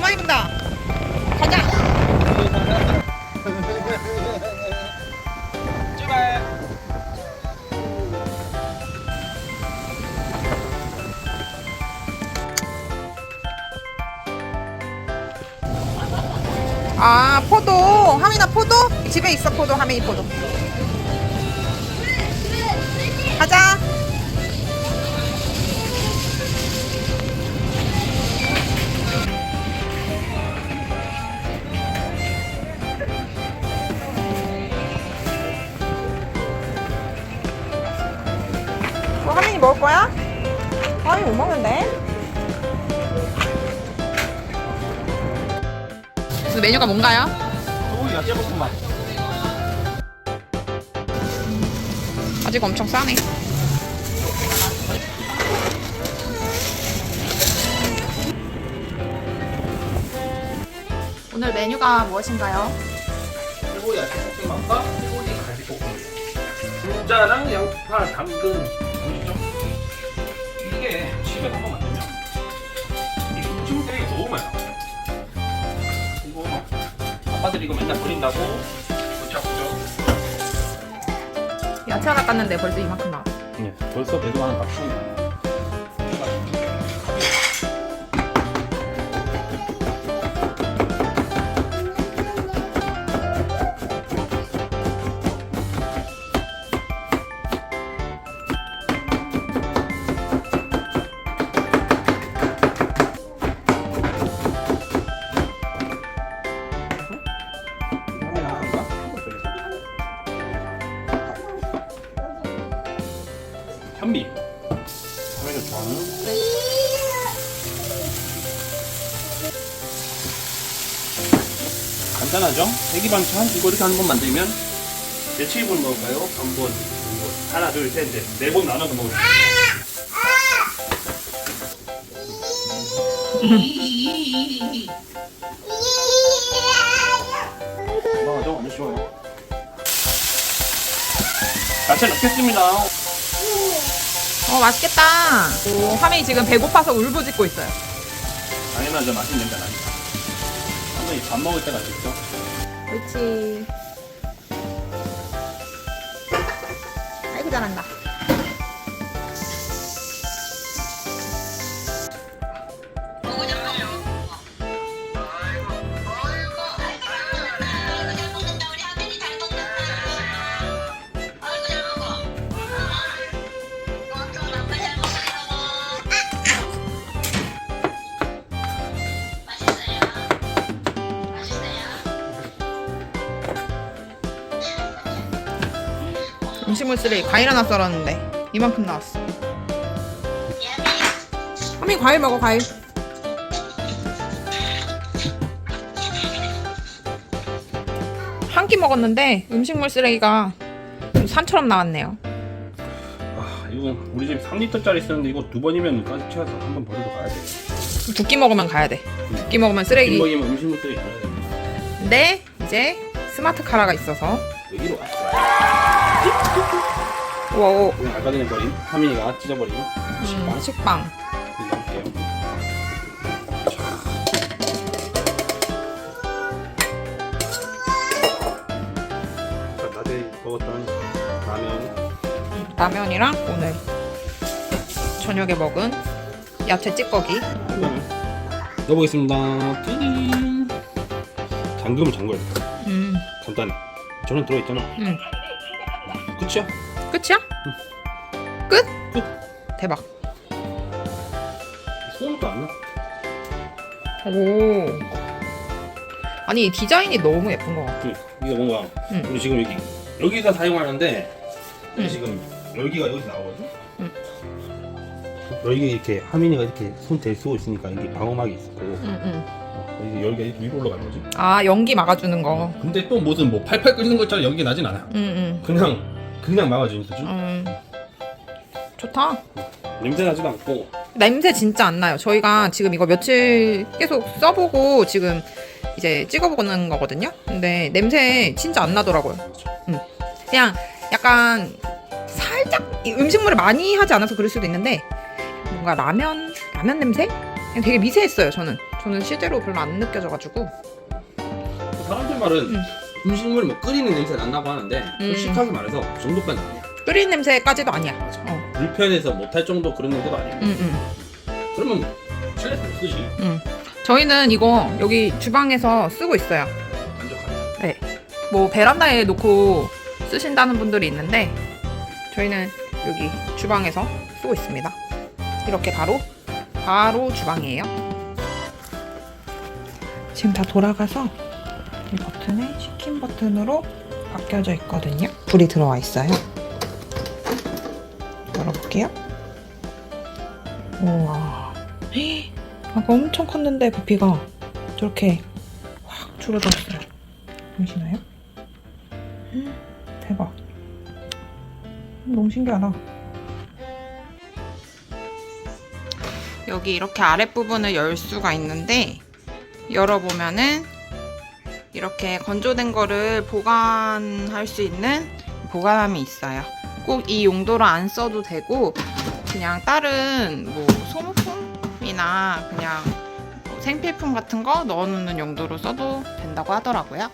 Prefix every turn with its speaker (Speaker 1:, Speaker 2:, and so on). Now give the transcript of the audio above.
Speaker 1: 너무 많이 분다. 가자.
Speaker 2: 출발.
Speaker 1: 아 포도. 하민아 포도? 집에 있어 포도. 하민이 포도. 가자. 먹을 거야? 아니 못 먹는데. 그래서 메뉴가 뭔가요?
Speaker 2: 소고기 야채 볶음밥.
Speaker 1: 아직 엄청 싸네. 오늘 메뉴가 무엇인가요?
Speaker 2: 소고기 야채 볶음밥과 소고기 가지 볶음. 분자랑 양파, 당근 이 이거 맨날 버린다고 골치 아프죠?
Speaker 1: 야채 하나 깠는데 벌써 이만큼 나와.
Speaker 2: 네, 벌써 배도 하나 맞춥니다. 간단하죠? 애기 반찬 이거 이렇게 한 번 만들면 며칠 분 먹을까요? 한 번, 두 번, 하나, 둘, 셋, 넷, 네 번 나눠서 먹을 수 있어요. 건강하죠? 아주 쉬워요. 야채 넣겠습니다.
Speaker 1: 어 맛있겠다. 오, 하민이 지금 배고파서 울부짖고 있어요.
Speaker 2: 당연하죠. 맛있는 냄새 나니까. 한번이 밥 먹을 때가 있죠.
Speaker 1: 옳지. 아이고 잘한다. 음식물 쓰레기 과일 하나 썰었는데 이만큼 나왔어. 하민이 과일 먹어 과일. 한 끼 먹었는데 음식물 쓰레기가 좀 산처럼 나왔네요.
Speaker 2: 아, 이거 우리 집 3리터짜리 쓰는데 이거 두 번이면 까지 채워서 한 번 버리러 가야 돼.
Speaker 1: 두 끼 먹으면 가야 돼. 두 끼 먹으면 쓰레기.
Speaker 2: 먹이면 음식물 쓰레기 가야 돼.
Speaker 1: 근데 이제 스마트 카라가 있어서 와,
Speaker 2: 그냥 아까 전에 버린 하민이가 찢어버린 식빵
Speaker 1: 음, 식빵.
Speaker 2: 이거 넣을게요. 자, 낮에 먹었던 라면
Speaker 1: 라면이랑 오늘 저녁에 먹은 야채 찌꺼기.
Speaker 2: 이거는 넣어보겠습니다. 잠금을 잠궈야 돼.
Speaker 1: 음,
Speaker 2: 간단해. 저는 들어있잖아.
Speaker 1: 음.
Speaker 2: 끝이야?
Speaker 1: 끝이야? 끝?
Speaker 2: 끝.
Speaker 1: 대박.
Speaker 2: 소금도 안 나.
Speaker 1: 오. 아니 이 디자인이 너무 예쁜 것 같아.
Speaker 2: 그, 이게 뭔가
Speaker 1: 응.
Speaker 2: 우리 지금 여기 여기서 사용하는데 여기
Speaker 1: 응.
Speaker 2: 지금 열기가 여기서 나오거든.
Speaker 1: 응.
Speaker 2: 열기 이렇게 하민이가 이렇게 손댈수 있으니까 이게 방어막이 있고
Speaker 1: 응, 응.
Speaker 2: 어, 이게 열기가 이렇게 위로 올라가는 거지.
Speaker 1: 아 연기 막아주는 거.
Speaker 2: 근데 또 무슨 뭐 팔팔 끓는 것처럼 연기 나진 않아.
Speaker 1: 응, 응.
Speaker 2: 그냥 그냥 막아주는 거지.
Speaker 1: 음. 좋다.
Speaker 2: 냄새 나지도 않고.
Speaker 1: 냄새 진짜 안 나요. 저희가 지금 이거 며칠 계속 써보고 지금 이제 찍어보는 거거든요. 근데 냄새 진짜 안 나더라고요. 음. 그냥 약간 살짝 이 음식물을 많이 하지 않아서 그럴 수도 있는데 뭔가 라면 라면 냄새? 그냥 되게 미세했어요. 저는 저는 실제로 별로 안 느껴져가지고
Speaker 2: 사람들 말은
Speaker 1: 음.
Speaker 2: 음식물 뭐 끓이는 냄새 난다고 하는데
Speaker 1: 음.
Speaker 2: 솔직하게 말해서 그 정도까지 아니야.
Speaker 1: 끓인 냄새까지도 아니야.
Speaker 2: 맞아.
Speaker 1: 어.
Speaker 2: 불편해서 못할 정도 그런 정도가 아니고.
Speaker 1: 음, 음.
Speaker 2: 그러면 칠레스 못 쓰지.
Speaker 1: 저희는 이거 여기 주방에서 쓰고 있어요.
Speaker 2: 만족하지.
Speaker 1: 뭐 베란다에 놓고 쓰신다는 분들이 있는데 저희는 여기 주방에서 쓰고 있습니다. 이렇게 바로 바로 주방이에요. 지금 다 돌아가서 이 버튼에 시킨 버튼으로 바뀌어져 있거든요. 불이 들어와 있어요. 열어볼게요. 우와. 헤, 아까 엄청 컸는데 부피가 저렇게 확 줄어들었어요. 보이시나요? 음, 대박. 너무 신기하다. 여기 이렇게 아랫부분을 열 수가 있는데 열어보면은 이렇게 건조된 거를 보관할 수 있는 보관함이 있어요. 꼭 이 용도로 안 써도 되고 그냥 다른 뭐 소모품이나 그냥 뭐 생필품 같은 거 넣어놓는 용도로 써도 된다고 하더라고요.